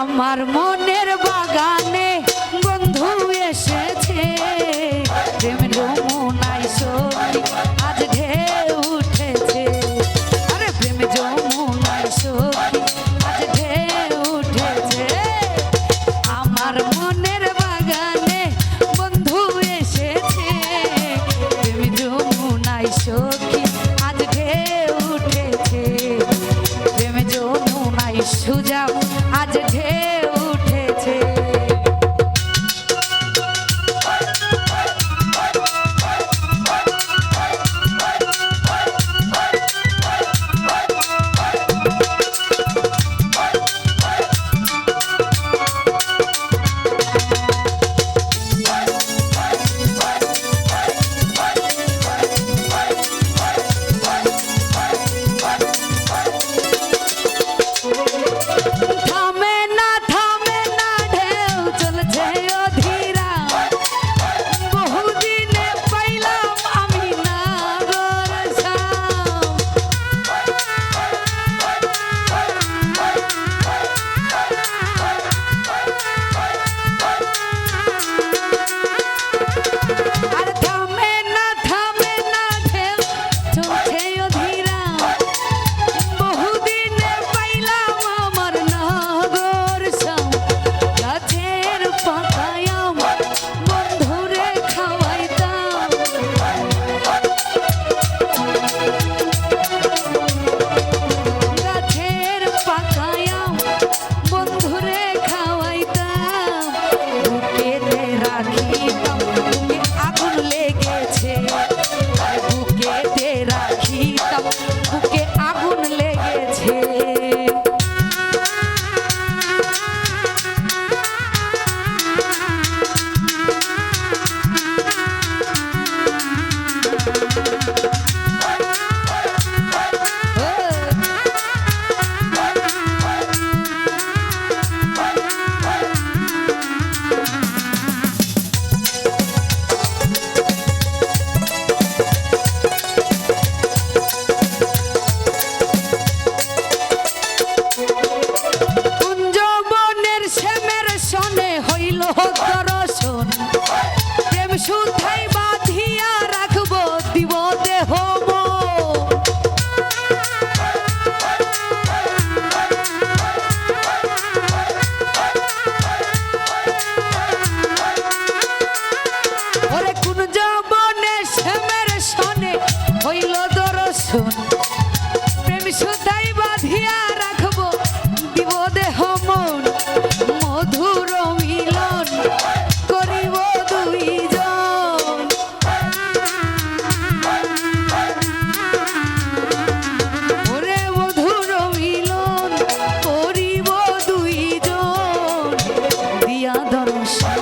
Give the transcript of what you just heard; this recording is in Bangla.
আমার মনের বাগানে বন্ধু এসেছে। প্রেম ঢেউ উঠেছে। আরে প্রেম ঢেউ উঠেছে। আমার মনের বাগানে বন্ধু এসেছে। প্রেম বন্ধন প্রেম সুধাই বাঁধিয়া রাখব, দিব দেহ মন, মধুর মিলন করিব দুইজন। ওরে মধুর মিলন করিব দুইজন। দিয়া দর্শন